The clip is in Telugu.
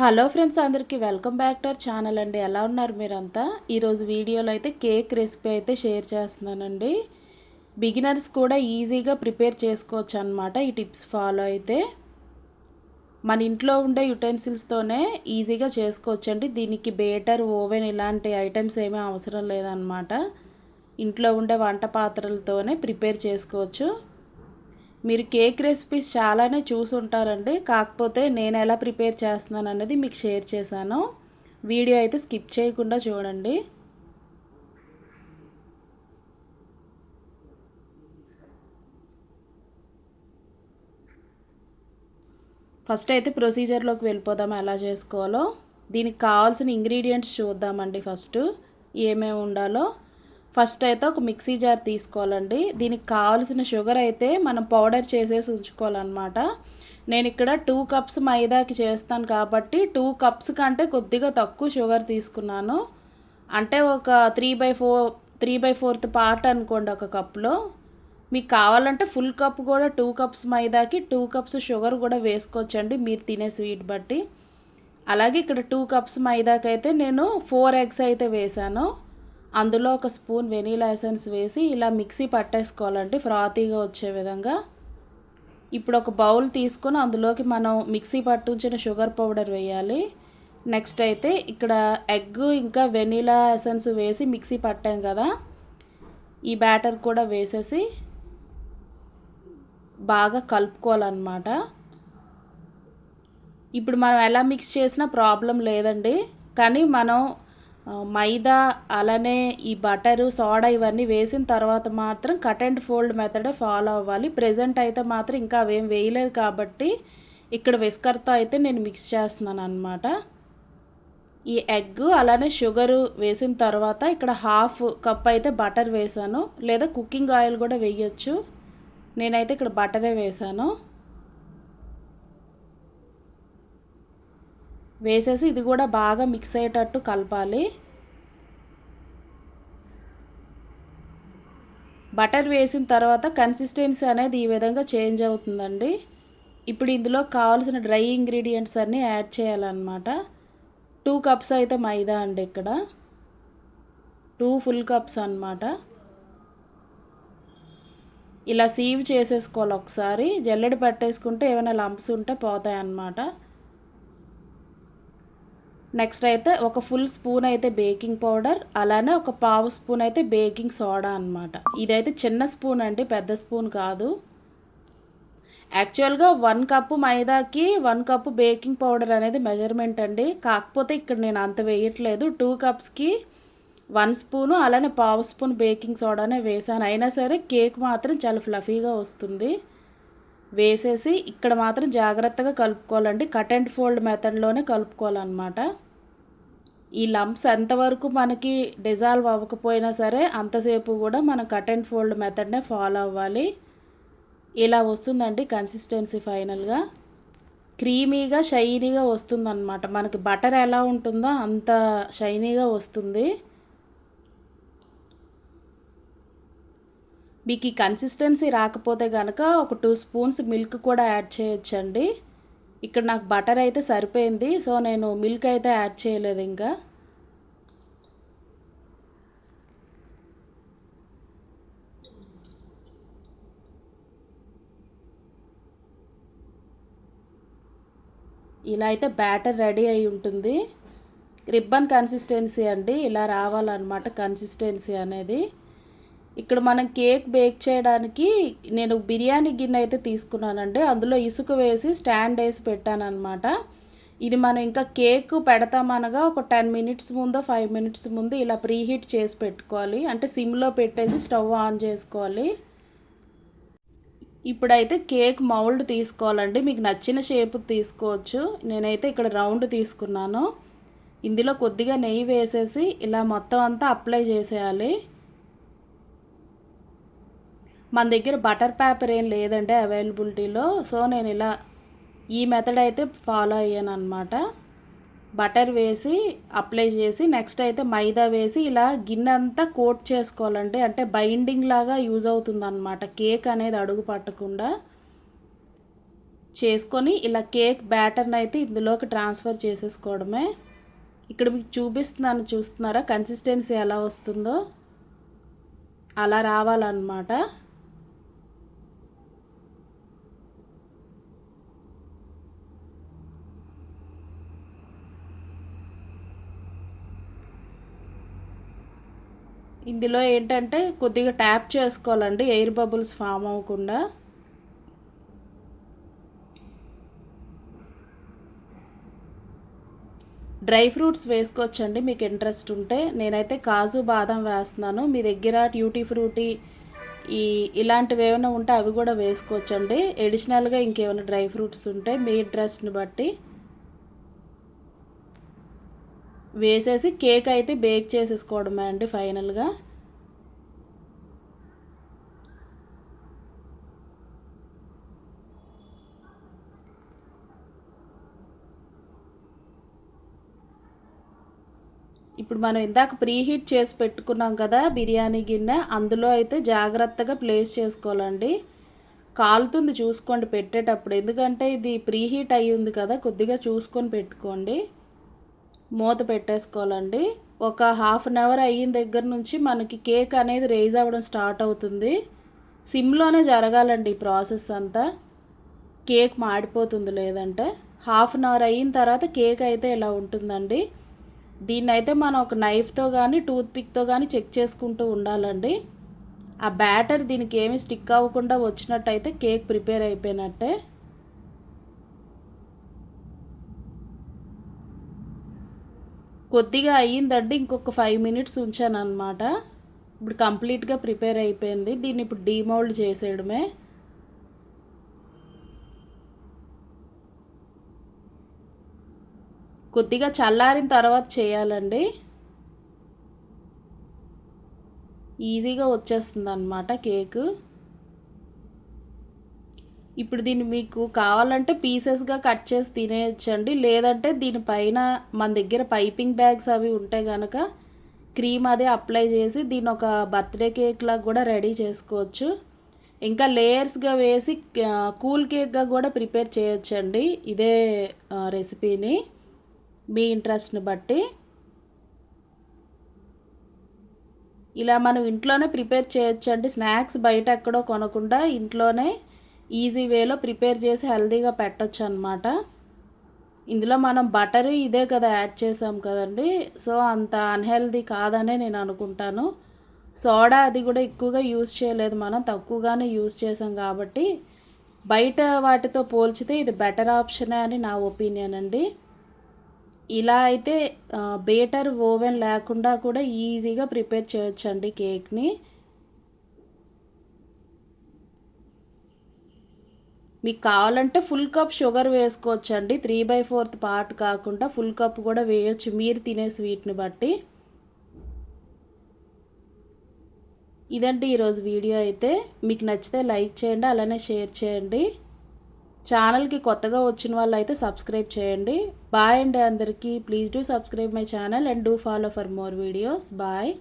హలో ఫ్రెండ్స్ అందరికీ welcome back to our channel అండి. ఎలా ఉన్నారు మీరంతా? ఈరోజు వీడియోలో అయితే కేక్ రెసిపీ అయితే షేర్ చేస్తున్నానండి. బిగినర్స్ కూడా ఈజీగా ప్రిపేర్ చేసుకోవచ్చు అనమాట ఈ టిప్స్ ఫాలో అయితే. మన ఇంట్లో ఉండే యుటెన్సిల్స్తోనే ఈజీగా చేసుకోవచ్చండి. దీనికి బేటర్ ఓవెన్ ఇలాంటి ఐటమ్స్ ఏమీ అవసరం లేదనమాట ఇంట్లో ఉండే వంట పాత్రలతోనే ప్రిపేర్ చేసుకోవచ్చు. మీరు కేక్ రెసిపీస్ చాలానే చూసి ఉంటారండి కాకపోతే నేను ఎలా ప్రిపేర్ చేస్తున్నాను అనేది మీకు షేర్ చేశాను. వీడియో అయితే స్కిప్ చేయకుండా చూడండి. ఫస్ట్ అయితే ప్రొసీజర్లోకి వెళ్ళిపోదాం ఎలా చేసుకోవాలో. దీనికి కావాల్సిన ఇంగ్రీడియంట్స్ చూద్దామండి ఫస్ట్. ఏమేమి ఉండాలో. ఫస్ట్ అయితే ఒక మిక్సీ జార్ తీసుకోవాలండి. దీనికి కావాల్సిన షుగర్ అయితే మనం పౌడర్ చేసేసి ఉంచుకోవాలన్నమాట. నేను ఇక్కడ టూ కప్స్ మైదాకి చేస్తాను కాబట్టి టూ కప్స్ కంటే కొద్దిగా తక్కువ షుగర్ తీసుకున్నాను. అంటే ఒక three by four three by fourth part అనుకోండి ఒక కప్లో. మీకు కావాలంటే ఫుల్ కప్ కూడా టూ కప్స్ మైదాకి టూ కప్స్ షుగర్ కూడా వేసుకోవచ్చండి మీరు తినే స్వీట్ బట్టి. అలాగే ఇక్కడ టూ కప్స్ మైదాకైతే నేను ఫోర్ ఎగ్స్ అయితే వేసాను. అందులో ఒక స్పూన్ వెనీలా ఎసెన్స్ వేసి ఇలా మిక్సీ పట్టేసుకోవాలండి ఫ్రాతీగా వచ్చే విధంగా. ఇప్పుడు ఒక బౌల్ తీసుకొని అందులోకి మనం మిక్సీ పట్టించిన షుగర్ పౌడర్ వేయాలి. నెక్స్ట్ అయితే ఇక్కడ ఎగ్ ఇంకా వెనీలా ఎసెన్స్ వేసి మిక్సీ పట్టాం కదా. ఈ బ్యాటర్ కూడా వేసేసి బాగా కలుపుకోవాలన్నమాట. ఇప్పుడు మనం ఎలా మిక్స్ చేసినా ప్రాబ్లం లేదండి. కానీ మనం మైదా అలానే ఈ బటరు సోడా ఇవన్నీ వేసిన తర్వాత మాత్రం కట్ అండ్ ఫోల్డ్ మెథడే ఫాలో అవ్వాలి. ప్రజెంట్ అయితే మాత్రం ఇంకా అవేం వేయలేదు కాబట్టి ఇక్కడ విస్కర్తో అయితే నేను మిక్స్ చేస్తున్నాను అనమాట ఈ ఎగ్ అలానే షుగరు వేసిన తర్వాత ఇక్కడ హాఫ్ కప్ అయితే బటర్ వేసాను. లేదా కుకింగ్ ఆయిల్ కూడా వేయచ్చు. నేనైతే ఇక్కడ బటరే వేసాను. వేసేసి ఇది కూడా బాగా మిక్స్ అయ్యేటట్టు కలపాలి. బటర్ వేసిన తర్వాత కన్సిస్టెన్సీ అనేది ఈ విధంగా చేంజ్ అవుతుందండి. ఇప్పుడు ఇందులో కావాల్సిన డ్రై ఇంగ్రీడియంట్స్ అన్నీ యాడ్ చేయాలన్నమాట. టూ కప్స్ అయితే మైదా అండి ఇక్కడ. టూ ఫుల్ కప్స్ అనమాట ఇలా సీవ్ చేసేసుకోవాలి ఒకసారి. జల్లెడ పట్టేసుకుంటే ఏమైనా లంప్స్ ఉంటే పోతాయి అన్నమాట నెక్స్ట్ అయితే ఒక ఫుల్ స్పూన్ అయితే బేకింగ్ పౌడర్ అలానే ఒక పావు స్పూన్ అయితే బేకింగ్ సోడా అనమాట ఇదైతే చిన్న స్పూన్ అండి పెద్ద స్పూన్ కాదు. యాక్చువల్గా వన్ కప్పు మైదాకి వన్ కప్పు బేకింగ్ పౌడర్ అనేది మెజర్మెంట్ అండి. కాకపోతే ఇక్కడ నేను అంత వేయట్లేదు. టూ కప్స్కి వన్ స్పూను అలానే పావు స్పూన్ బేకింగ్ సోడానే వేసాను అయినా సరే కేక్ మాత్రం చాలా ఫ్లఫీగా వస్తుంది. వేసేసి ఇక్కడ మాత్రం జాగ్రత్తగా కలుపుకోవాలండి. కట్ అండ్ ఫోల్డ్ మెథడ్లోనే కలుపుకోవాలన్నమాట. ఈ లంప్స్ ఎంతవరకు మనకి డిజాల్వ్ అవ్వకపోయినా సరే అంతసేపు కూడా మనం కట్ అండ్ ఫోల్డ్ మెథడ్నే ఫాలో అవ్వాలి. ఇలా వస్తుందండి కన్సిస్టెన్సీ ఫైనల్గా. క్రీమీగా షైనీగా వస్తుందన్నమాట. మనకి బటర్ ఎలా ఉంటుందో అంత షైనీగా వస్తుంది. మీకు ఈ కన్సిస్టెన్సీ రాకపోతే కనుక ఒక టూ స్పూన్స్ మిల్క్ కూడా యాడ్ చేయొచ్చండి. ఇక్కడ నాకు బటర్ అయితే సరిపోయింది సో నేను మిల్క్ అయితే యాడ్ చేయలేదు ఇంకా. ఇలా అయితే బ్యాటర్ రెడీ అయి ఉంటుంది. రిబ్బన్ కన్సిస్టెన్సీ అండి ఇలా రావాలన్నమాట కన్సిస్టెన్సీ అనేది. ఇక్కడ మనం కేక్ బేక్ చేయడానికి నేను బిర్యానీ గిన్నె అయితే తీసుకున్నానండి. అందులో ఇసుక వేసి స్టాండ్ వేసి పెట్టానమాట ఇది మనం ఇంకా కేక్ పెడతామనగా ఒక టెన్ మినిట్స్ ముందు ఫైవ్ మినిట్స్ ముందు ఇలా ప్రీహీట్ చేసి పెట్టుకోవాలి. అంటే సిమ్లో పెట్టేసి స్టవ్ ఆన్ చేసుకోవాలి. ఇప్పుడైతే కేక్ మౌల్డ్ తీసుకోవాలండి. మీకు నచ్చిన షేప్ తీసుకోవచ్చు. నేనైతే ఇక్కడ రౌండ్ తీసుకున్నాను. ఇందులో కొద్దిగా నెయ్యి వేసేసి ఇలా మొత్తం అంతా అప్లై చేసేయాలి. మన దగ్గర బటర్ పేపర్ ఏం లేదండి అవైలబిలిటీలో. సో నేను ఇలా ఈ మెథడ్ అయితే ఫాలో అయ్యాను అనమాట బటర్ వేసి అప్లై చేసి నెక్స్ట్ అయితే మైదా వేసి ఇలా గిన్నె అంతా కోట్ చేసుకోవాలండి. అంటే బైండింగ్ లాగా యూజ్ అవుతుంది అనమాట కేక్ అనేది అడుగు పట్టకుండా చేసుకొని ఇలా కేక్ బ్యాటర్ని అయితే ఇందులోకి ట్రాన్స్ఫర్ చేసేసుకోవడమే. ఇక్కడ మీకు చూపిస్తున్నాను చూస్తున్నారా? కన్సిస్టెన్సీ ఎలా వస్తుందో. అలా రావాలన్నమాట. ఇందులో ఏంటంటే కొద్దిగా ట్యాప్ చేసుకోవాలండి. ఎయిర్ బబుల్స్ ఫామ్ అవ్వకుండా. డ్రై ఫ్రూట్స్ వేసుకోవచ్చండి. మీకు ఇంట్రెస్ట్ ఉంటే నేనైతే కాజు బాదం వేస్తున్నాను. మీ దగ్గర ట్యూటీ ఫ్రూటీ ఈ ఇలాంటివి ఏమైనా ఉంటే అవి కూడా వేసుకోవచ్చండి. ఎడిషనల్గా ఇంకేమైనా డ్రై ఫ్రూట్స్ ఉంటే మీ ఇంట్రెస్ట్ని బట్టి వేసేసి కేక్ అయితే బేక్ చేసేసుకోవడమే అండి ఫైనల్గా. ఇప్పుడు మనం ఇందాక ప్రీహీట్ చేసి పెట్టుకున్నాం కదా బిర్యానీ గిన్నె అందులో అయితే జాగ్రత్తగా ప్లేస్ చేసుకోవాలండి. కాలుతుంది చూసుకోండి పెట్టేటప్పుడు. ఎందుకంటే ఇది ప్రీహీట్ అయ్యి ఉంది కదా కొద్దిగా చూసుకొని పెట్టుకోండి. మూత పెట్టేసుకోవాలండి. ఒక హాఫ్ అన్ అవర్ అయిన దగ్గర నుంచి మనకి కేక్ అనేది రేజ్ అవ్వడం స్టార్ట్ అవుతుంది. సిమ్లోనే జరగాలండి ఈ ప్రాసెస్ అంతా. కేక్ మాడిపోతుంది లేదంటే. హాఫ్ అన్ అవర్ అయిన తర్వాత కేక్ అయితే ఇలా ఉంటుందండి. దీన్ని అయితే మనం ఒక నైఫ్తో కానీ టూత్ పిక్తో కానీ చెక్ చేసుకుంటూ ఉండాలండి. ఆ బ్యాటర్ దీనికి ఏమి స్టిక్ అవ్వకుండా వచ్చినట్టయితే కేక్ ప్రిపేర్ అయిపోయినట్టే. కొద్దిగా అయ్యిందండి ఇంకొక ఫైవ్ మినిట్స్ ఉంచాను అనమాట ఇప్పుడు కంప్లీట్గా ప్రిపేర్ అయిపోయింది. దీన్ని ఇప్పుడు డీమౌల్డ్ చేసేయడమే. కొద్దిగా చల్లారిన తర్వాత చేయాలండి. ఈజీగా వచ్చేస్తుంది అనమాట కేకు. ఇప్పుడు దీన్ని మీకు కావాలంటే పీసెస్గా కట్ చేసి తినేయచ్చండి. లేదంటే దీనిపైన మన దగ్గర పైపింగ్ బ్యాగ్స్ అవి ఉంటే కనుక క్రీమ్ అదే అప్లై చేసి దీని ఒక బర్త్డే కేక్ లాగా కూడా రెడీ చేసుకోవచ్చు. ఇంకా లేయర్స్గా వేసి కూల్ కేక్గా కూడా ప్రిపేర్ చేయొచ్చండి ఇదే రెసిపీని. మీ ఇంట్రెస్ట్ని బట్టి. ఇలా మనం ఇంట్లోనే ప్రిపేర్ చేయొచ్చండి. స్నాక్స్ బయట ఎక్కడో కొనకుండా ఇంట్లోనే ఈజీ వేలో ప్రిపేర్ చేసి హెల్తీగా పెట్టచ్చు అనమాట ఇందులో మనం బటర్ ఇదే కదా యాడ్ చేసాం కదండి. సో అంత అన్హెల్దీ కాదనే నేను అనుకుంటాను. సోడా అది కూడా ఎక్కువగా యూజ్ చేయలేదు మనం తక్కువగానే యూజ్ చేసాం కాబట్టి. బయట వాటితో పోల్చితే ఇది బెటర్ ఆప్షనే అని నా ఒపీనియన్ అండి. ఇలా అయితే బేటర్ ఓవెన్ లేకుండా కూడా ఈజీగా ప్రిపేర్ చేయొచ్చండి కేక్ని. మీకు కావాలంటే ఫుల్ కప్ షుగర్ వేసుకోవచ్చండి. త్రీ బై ఫోర్త్ పార్ట్ కాకుండా ఫుల్ కప్ కూడా వేయొచ్చు. మీరు తినే స్వీట్ని బట్టి. ఇదండి ఈరోజు వీడియో అయితే. మీకు నచ్చితే లైక్ చేయండి అలానే షేర్ చేయండి. ఛానల్కి కొత్తగా వచ్చిన వాళ్ళు అయితే సబ్స్క్రైబ్ చేయండి. బాయ్ అండి అందరికీ. Please do subscribe my channel and do follow for more videos. Bye.